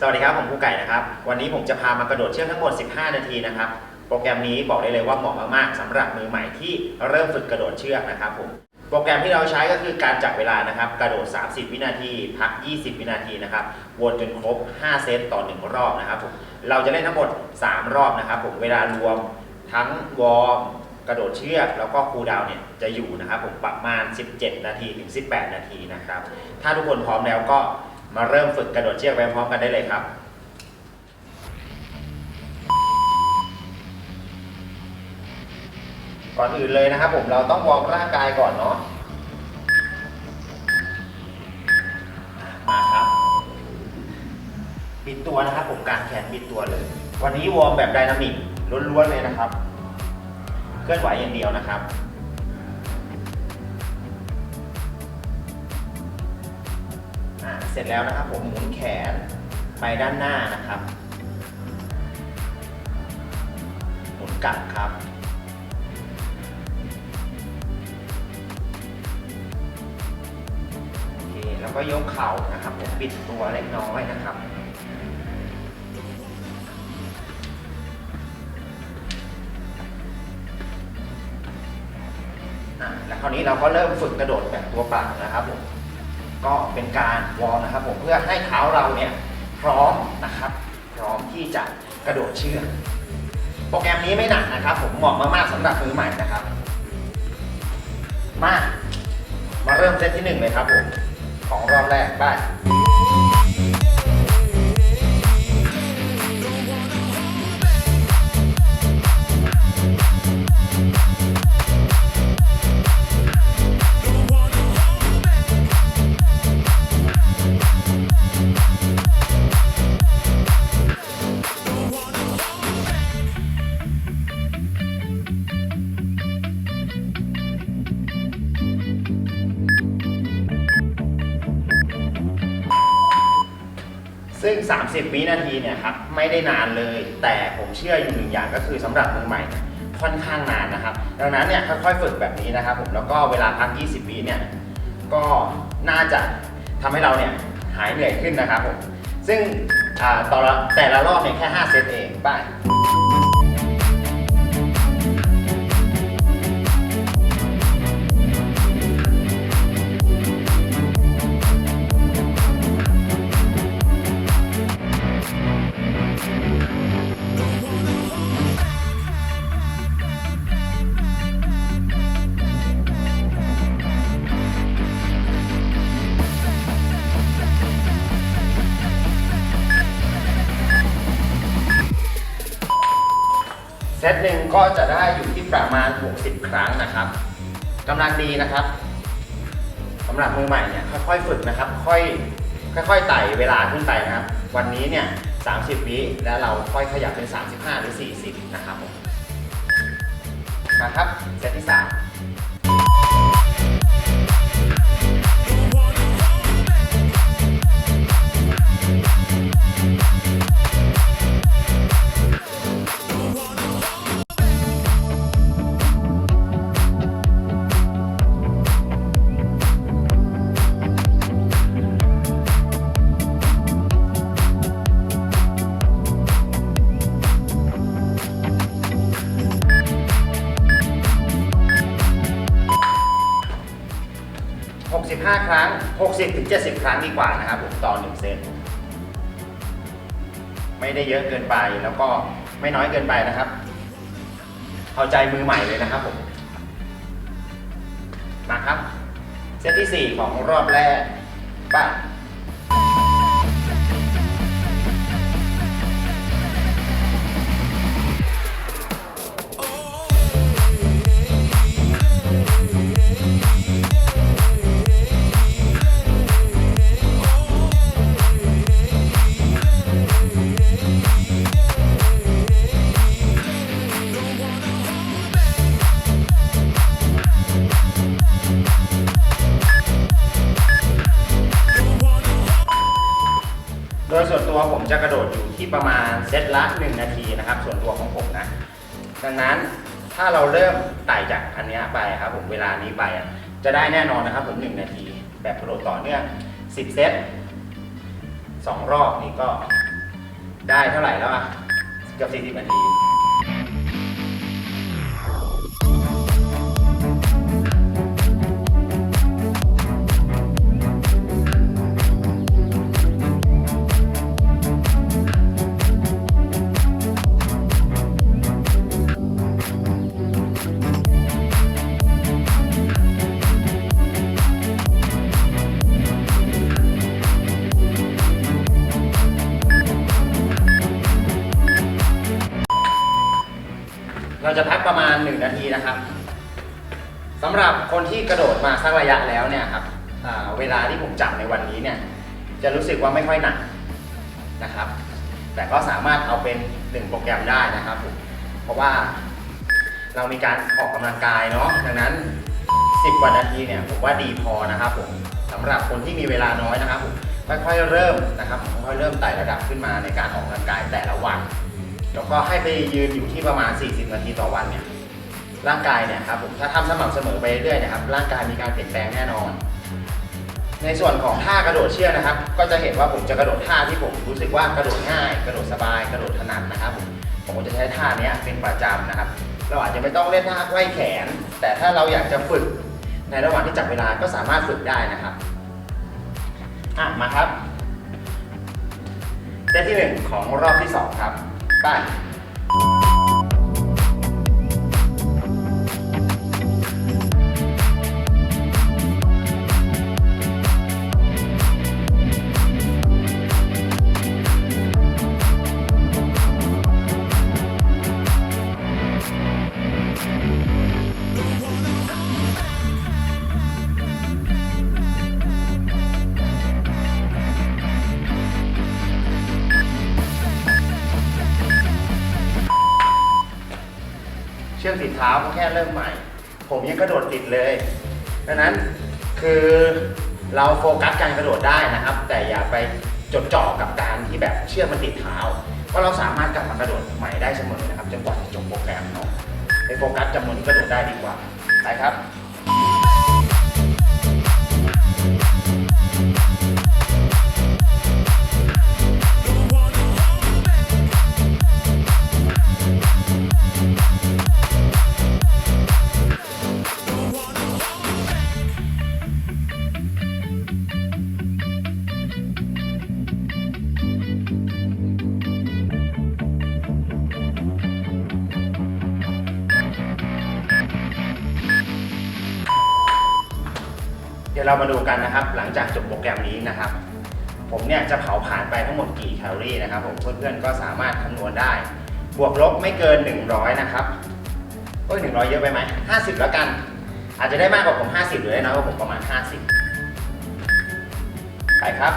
สวัสดีครับ ผมครูไก่นะครับ วันนี้ผมจะพามากระโดดเชือกทั้งหมด 15 นาทีนะครับ โปรแกรมนี้บอกได้เลยว่าเหมาะมากๆสำหรับมือใหม่ที่เริ่มฝึกกระโดดเชือกนะครับผม โปรแกรมที่เราใช้ก็คือการจับเวลานะครับ กระโดด 30 วินาที พัก 20 วินาทีนะครับ วนจนครบ 5 เซตต่อ 1 รอบนะครับผม เราจะเล่นทั้งหมด 3 รอบนะครับผม เวลารวมทั้งวอร์มกระโดดเชือกแล้วก็คูลดาวน์เนี่ยจะอยู่นะครับผมประมาณ 17 นาทีถึง 18 นาทีนะครับ ถ้าทุกคนพร้อมแล้วก็ มาเริ่มฝึกกระโดดเชือกไปพร้อมกันได้เลยครับก่อนอื่นเลยนะครับผมเราต้องวอร์มร่างกายก่อนเนาะมาครับบิดตัวนะครับผมการแขนบิดตัวเลย วันนี้วอร์มแบบไดนามิกล้วนๆเลยนะครับ เคลื่อนไหวอย่างเดียวนะครับ เสร็จแล้วนะครับผมหมุนแขนไปด้านหน้านะครับ หมุนกลับครับ โอเค แล้วก็ยกเข่านะครับผมปิดตัวเล็กน้อยนะครับอะแล้วคราวนี้เราก็เริ่มฝึกกระโดดแบบตัวเปล่านะครับผม ก็เป็นการวอร์มนะครับผมเพื่อให้เท้าเราเนี่ยพร้อมนะครับ พร้อมที่จะกระโดดเชือกโปรแกรมนี้ไม่หนักนะครับ ผมเหมาะมากๆสำหรับมือใหม่นะครับ มา มาเริ่มเซตที่หนึ่งเลยครับผมของรอบแรกได้ 30 วินาทีเนี่ยครับไม่ได้นานเลย แต่ผมเชื่ออยู่หนึ่งอย่างก็คือสำหรับมือใหม่ค่อนข้างนานนะครับ ดังนั้นเนี่ยค่อยๆฝึกแบบนี้นะครับผมแล้วก็เวลาพัก 20 วิเนี่ยก็น่าจะทำให้เราเนี่ยหายเหนื่อยขึ้นนะครับผมซึ่งต่อแต่ละรอบเนี่ยแค่ 5 เซตเองไป้าง ซตหนึ่งก็จะได้อยู่ที่ประมาณ 60 ครั้งนะครับกำลังดีนะครับสำหรับมือใหม่เนี่ยค่อยๆฝึกนะครับ ค่อยค่อยๆไต่เวลาขึ้นไปนะครับ วันนี้เนี่ย 30 วิแล้วเราค่อยขยับเป็น 35 หรือ 40 นะครับผมมาครับเซตที่ 3 70 ครั้งดีกว่านะครับผมต่อ1เซตไม่ได้เยอะเกินไปแล้วก็ไม่น้อยเกินไปนะครับ เอาใจมือใหม่เลยนะครับผมมาครับ เซตที่ 4 ของรอบแรกไป้าาเราเริ่มไต่จากอันเนี้ยไปครับผมเวลานี้ไปอะจะได้แน่นอนนะครับผม1นาที แบบกระโดดต่อเนื่อง10 เซต2รอบนี่ก็ได้เท่าไหร่แล้วอะเกือบ40นาที เราจะพักประมาณ 1 นาทีนะครับสำหรับคนที่กระโดดมาสักระยะแล้วเนี่ยครับเวลาที่ผมจับในวันนี้เนี่ยจะรู้สึกว่าไม่ค่อยหนักนะครับ แต่ก็สามารถเอาเป็น1โปรแกรมได้นะครับผมเพราะว่าเรามีการออกกำลังกายเนาะดังนั้น 10 กว่านาทีเนี่ยผมว่าดีพอนะครับผมสำหรับคนที่มีเวลาน้อยนะครับผมค่อยๆเริ่มนะครับค่อยๆเริ่มไต่ระดับขึ้นมาในการออกกำลังกายแต่ละวัน แล้วก็ให้ไปยืนอยู่ที่ประมาณ 40 นาทีต่อวันเนี่ยร่างกายเนี่ยครับผมถ้าทำสม่ำเสมอไปเรื่อยๆนะครับร่างกายมีการเปลี่ยนแปลงแน่นอน ในส่วนของท่ากระโดดเชือกนะครับ ก็จะเห็นว่าผมจะกระโดดท่าที่ผมรู้สึกว่ากระโดดง่าย กระโดดสบาย กระโดดถนัดนะครับผมผมจะใช้ท่านี้เป็นประจำนะครับ เราอาจจะไม่ต้องเล่นท่าไขว้แขน แต่ถ้าเราอยากจะฝึกในระหว่างที่จับเวลาก็สามารถฝึกได้นะครับอะมาครับเซตที่หนึ่งของรอบที่สองครับ ไป้ายเชือกติดเท้าก็แค่เริ่มใหม่ ผมยังกระโดดติดเลยดังนั้นคือเราโฟกัสการกระโดดได้นะครับ แต่อย่าไปจดจ่อกับการที่แบบเชือกมันติดเท้า เพราะเราสามารถกลับมากระโดดใหม่ได้เสมอนะครับจนกว่าจะจบโปรแกรมเนาะไปโฟกัสจำนวนที่กระโดดได้ดีกว่าไปครับ เรามาดูกันนะครับ หลังจากจบโปรแกรมนี้นะครับ ผมเนี่ยจะเผาผ่านไปทั้งหมดกี่แคลอรี่นะครับผมเพื่อนๆก็สามารถคำนวณได้ บวกลบไม่เกิน 100 นะครับโอ้ย100 เยอะไปไหม50 แล้วกัน อาจจะได้มากกว่าผม 50 หรือได้น้อยกว่าผมประมาณ 50 ไปครับ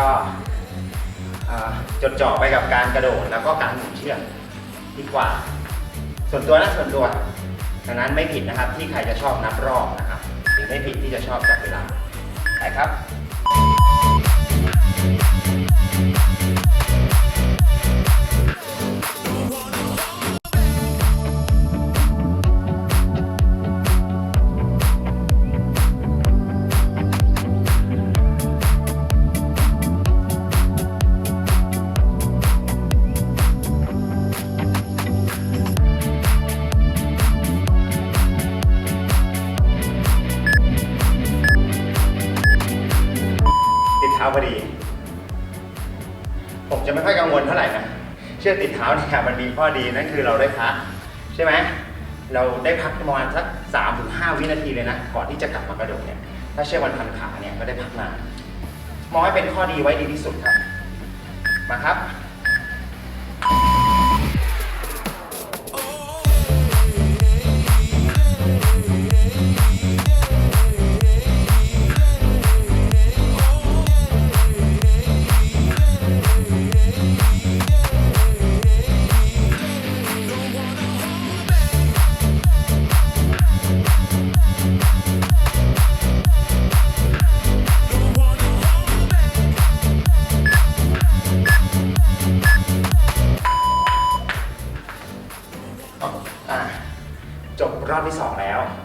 ก็จดจ่อไปกับการกระโดดแล้วก็การหมุนเชือกดีกว่า ส่วนตัวนะส่วนตัวดังนั้นไม่ผิดนะครับที่ใครจะชอบนับรอบนะครับหรือไม่ผิดที่จะชอบจับเวลาไปครับ เชือกติดเท้าเนี่ยมันมีข้อดีนั่นคือเราได้พักใช่ไหมเราได้พักประมาณสักสามถึงห้าวินาทีเลยนะ ก่อนที่จะกลับมากระโดดเนี่ยถ้าเชือกมันพันขาเนี่ยก็ได้พักนานมองให้เป็นข้อดีไว้ดีที่สุดครับ มาครับ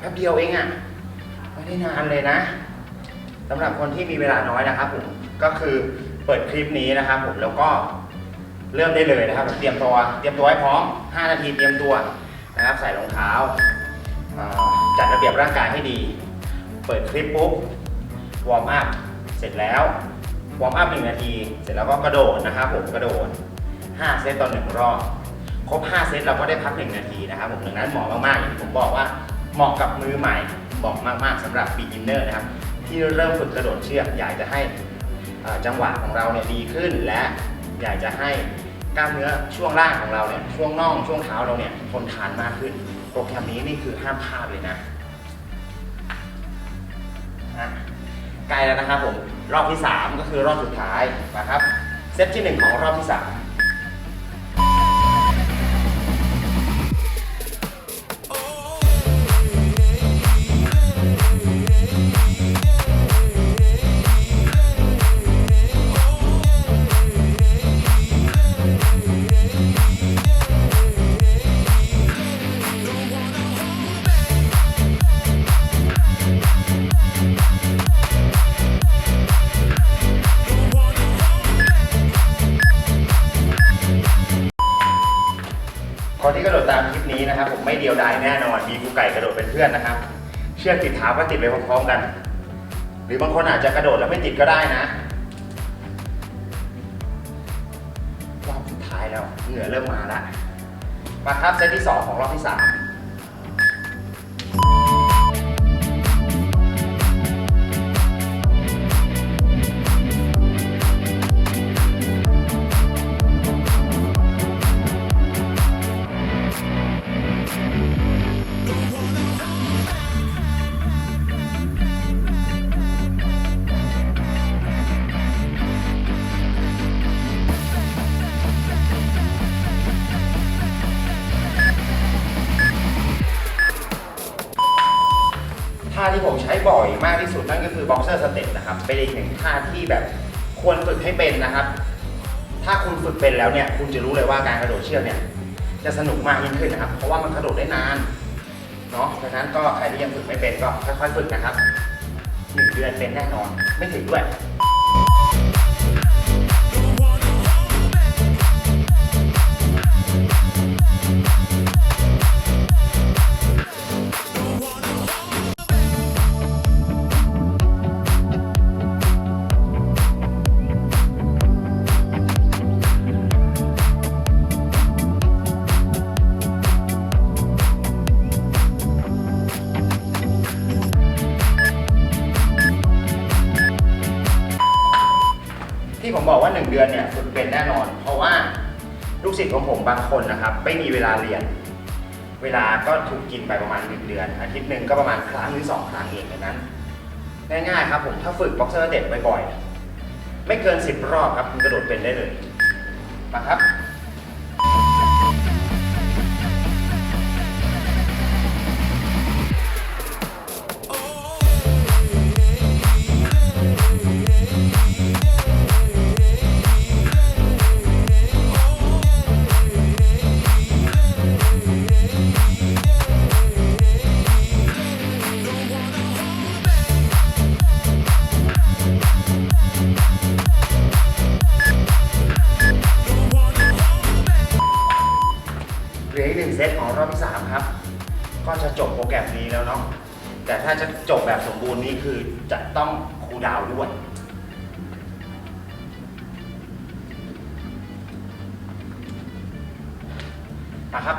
แป๊บเดียวเองอะ่ะไม่ได้นานเลยนะสำหรับคนที่มีเวลาน้อยนะครับผมก็คือเปิดคลิปนี้นะครับผมแล้วก็เริ่มได้เลยนะครับเตรียมตัวเตรียมตัวให้พร้อม 5 นาทีเตรียมตัวนะครับใส่รองเท้าจัดระเบียบร่างกายให้ดี เปิดคลิปปุ๊บวอร์มอัพเสร็จแล้ววอร์มอัพหนึ่งนาที เสร็จแล้วก็กระโดดนะครับผมกระโดด5เซตต่อหนึ่งรอบ ครบ 5 เซตเราก็ได้พัก 1 นาทีนะครับผมดังนั้นเหมาะมากๆอย่างที่ผมบอกว่าเหมาะกับมือใหม่เหมาะมากๆสำหรับ beginner นะครับที่เริ่มฝึกกระโดดเชือกอยากจะให้จังหวะของเราเนี่ยดีขึ้น และอยากจะให้กล้ามเนื้อช่วงล่างของเราเนี่ยช่วงน่องช่วงเท้าเราเนี่ยทนทานมากขึ้น โปรแกรมนี้นี่คือห้ามพลาดเลยนะอะใกล้แล้วนะครับผมรอบที่ 3 ก็คือรอบสุดท้ายนะครับเซตที่ 1 ของรอบที่ 3 กระโดดเป็นเพื่อนนะครับ เชือกติดเท้าก็ติดไปพร้อมๆกัน หรือบางคนอาจจะกระโดดแล้วไม่ติดก็ได้นะรอบสุดท้ายแล้วเหงื่อเริ่มมาแล้วมาครับเซตที่ 2 ของรอบที่ 3 อร์สเต็ปนะครับ เป็นอีกหนึ่งท่าที่แบบควรฝึกให้เป็นนะครับ ถ้าคุณฝึกเป็นแล้วเนี่ย คุณจะรู้เลยว่าการกระโดดเชือกเนี่ย จะสนุกมากยิ่งขึ้นนะครับ เพราะว่ามันกระโดดได้นาน เนาะดังนั้นก็ใครที่ยังฝึกไม่เป็นก็ค่อยๆฝึกนะครับหนึ่งเดือนเป็นแน่นอน ไม่ถึงด้วย บอกว่า 1 เดือนเนี่ยฝึกเป็นแน่นอน เพราะว่าลูกศิษย์ของผมบางคนนะครับ ไม่มีเวลาเรียน เวลาก็ถูกกินไปประมาณ 1 เดือน อาทิตย์หนึ่งก็ประมาณครั้งหรือ2ครั้งเองแบบนั้นง่ายๆครับผมถ้าฝึกบ็อกเซอร์เด็ดบ่อยๆไม่เกิน 10 รอบครับคุณกระโดดเป็นได้เลยมาครับ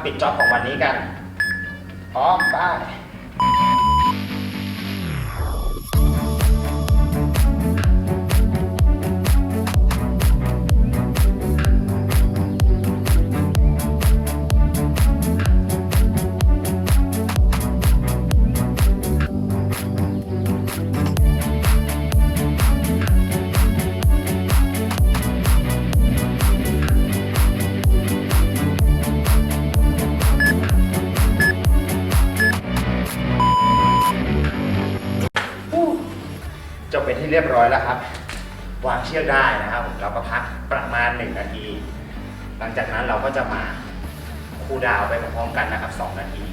ปิดจ็อบของวันนี้กัน พร้อมไป เชือกได้นะครับผมเราก็พักประมาณ 1 นาที หลังจากนั้นเราก็จะมาคูลดาวไปพร้อมๆกันนะครับ 2 นาที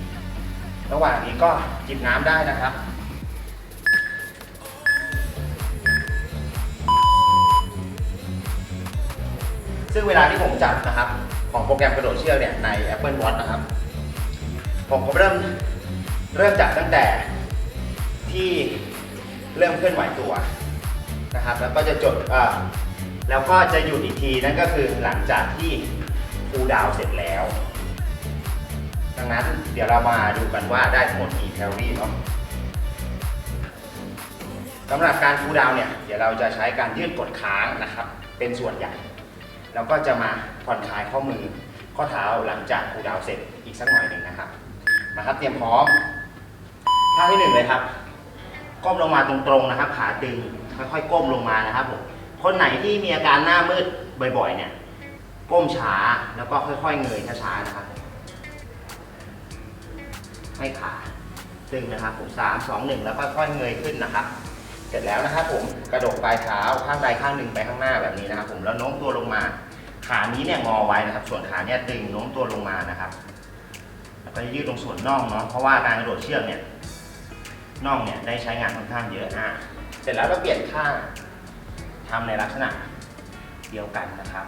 ระหว่างนี้ก็จิบน้ำได้นะครับซึ่งเวลาที่ผมจับนะครับ ของโปรแกรมกระโดดเชือกเนี่ยใน Apple Watch นะครับ ผมก็เริ่มเริ่มจับตั้งแต่ที่เริ่มเคลื่อนไหวตัว นะครับ แล้วก็จะจดแล้วก็จะหยุดอีกทีนั่นก็คือหลังจากที่คูลดาวเสร็จแล้ว ดังนั้นเดี๋ยวเรามาดูกันว่าได้ทั้งหมดกี่แคลอรี่เนาะสำหรับการคูลดาวเนี่ยเดี๋ยวเราจะใช้การยืดกดค้างนะครับ เป็นส่วนใหญ่แล้วก็จะมาผ่อนคลายข้อมือข้อเท้าหลังจากคูลดาวเสร็จอีกสักหน่อยหนึ่งนะครับมาครับเตรียมพร้อมท่าที่หนึ่งเลยครับก้มลงมาตรงๆนะครับขาตึง ค่อยๆก้มลงมานะครับผมคนไหนที่มีอาการหน้ามืดบ่อยๆ เนี่ย ก้มช้าแล้วก็ค่อยๆเงยช้าๆนะครับให้ขาตึงนะครับผมสามสองหนึ่งแล้วค่อยๆเงยขึ้นนะครับ เสร็จแล้วนะครับผมกระดกปลายเท้าข้างใดข้างหนึ่งไปข้างหน้าแบบนี้นะครับ ผมแล้วโน้มตัวลงมา ขานี้เนี่ยงอไว้นะครับ ส่วนขาเนี่ยตึงโน้มตัวลงมานะครับแล้วก็ยืดตรงส่วนน่องเนาะเพราะว่าการกระโดดเชือกเนี่ยน่องเนี่ยได้ใช้งานค่อนข้างเยอะอะ เสร็จแล้วก็เปลี่ยนข้างทำในลักษณะเดียวกันนะครับ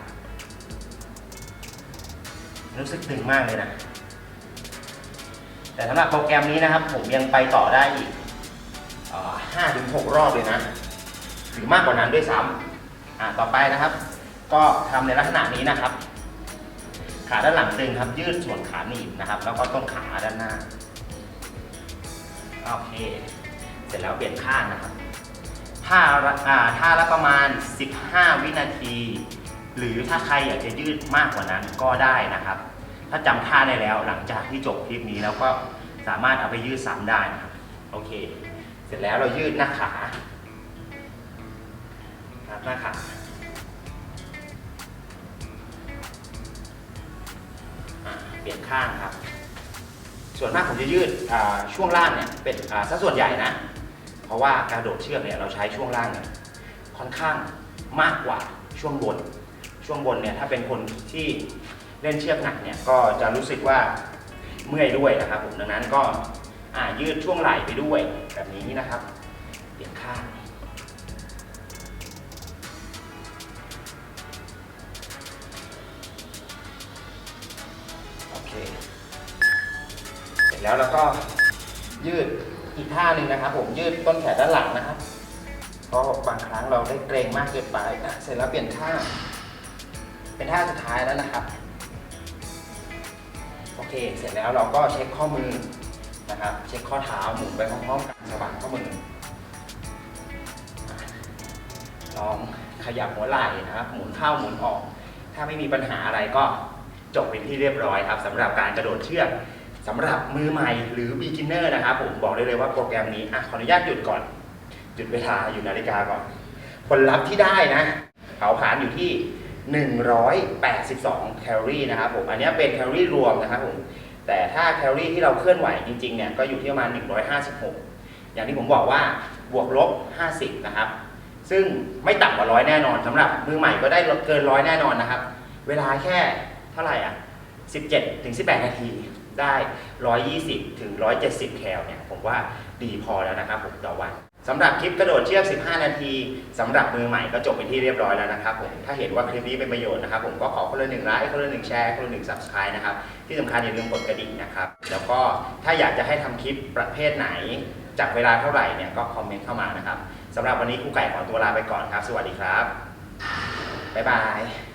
รู้สึกตึงมากเลยนะ แต่สำหรับโปรแกรมนี้นะครับ ผมยังไปต่อได้อีกห้าถึงหกรอบเลยนะ หรือมากกว่านั้นด้วยซ้ำอ่าต่อไปนะครับ ก็ทำในลักษณะนี้นะครับ ขาด้านหลังตึงครับ ยืดส่วนขาหนีบนะครับ แล้วก็ต้นขาด้านหน้า โอเค เสร็จแล้วเปลี่ยนข้างนะครับ ท่าละอ่าท่าละประมาณ 15 วินาที หรือถ้าใครอยากจะยืดมากกว่านั้นก็ได้นะครับ ถ้าจำท่าได้แล้วหลังจากที่จบคลิปนี้แล้วก็สามารถเอาไปยืดซ้ำได้นะครับโอเค เสร็จแล้วเรายืดหน้าขาหน้าขาเปลี่ยนข้างครับ ส่วนมากผมจะยืดช่วงล่างเนี่ยเป็นสัดส่วนใหญ่นะ เพราะว่าการโดดเชือกเนี่ยเราใช้ช่วงล่างเนี่ยค่อนข้างมากกว่าช่วงบน ช่วงบนเนี่ยถ้าเป็นคนที่เล่นเชือกหนักเนี่ยก็จะรู้สึกว่าเมื่อยด้วยนะครับผมดังนั้นก็ยืดช่วงไหล่ไปด้วยแบบนี้นะครับเปลี่ยนข้างโอเค เสร็จแล้วเราก็ยืด อีกท่าหนึ่งนะครับ ผมยืดต้นแขนด้านหลังนะครับ เพราะบางครั้งเราได้เกรงมากเกินไปอะเสร็จแล้วเปลี่ยนท่า เป็นท่าสุดท้ายแล้วนะครับ โอเค เสร็จแล้วเราก็เช็คข้อมือนะครับ เช็คข้อเท้าหมุนไปพร้อมๆกันสะบัดข้อมือลองขยับหัวไหล่นะครับ หมุนเข้าหมุนออก ถ้าไม่มีปัญหาอะไรก็จบเป็นที่เรียบร้อยครับสำหรับการกระโดดเชือก สำหรับมือใหม่หรือ beginner นะครับผมบอกได้เลยว่าโปรแกรมนี้อะขออนุญาตหยุดก่อน หยุดเวลาอยู่นาฬิกาก่อน ผลลัพธ์ที่ได้นะเผาผลาญอยู่ที่ 182 แคลอรี่นะครับผม อันนี้เป็นแคลอรี่รวมนะครับผม แต่ถ้าแคลอรี่ที่เราเคลื่อนไหวจริงๆเนี่ยก็อยู่ที่ประมาณ 156 อย่างที่ผมบอกว่าบวกลบ 50 นะครับ ซึ่งไม่ต่ำกว่าร้อยแน่นอนสำหรับมือใหม่ก็ได้เกินร้อยแน่นอนนะครับ เวลาแค่เท่าไหร่อะ 17ถึง18 นาที ได้ 120 ถึง 170 แคลเนี่ยผมว่าดีพอแล้วนะครับผมต่อวันสำหรับคลิปกระโดดเชือก 15 นาทีสำหรับมือใหม่ก็จบเป็นที่เรียบร้อยแล้วนะครับผมถ้าเห็นว่าคลิปนี้เป็นประโยชน์นะครับผมก็ขอคนละหนึ่งไลค์คนละหนึ่งแชร์คนละหนึ่ง subscribe นะครับที่สำคัญอย่าลืมกดกระดิ่งนะครับแล้วก็ถ้าอยากจะให้ทำคลิปประเภทไหนจากเวลาเท่าไหร่เนี่ยก็คอมเมนต์เข้ามานะครับสำหรับวันนี้ครูไก่ขอตัวลาไปก่อนครับ สวัสดีครับบ๊ายบาย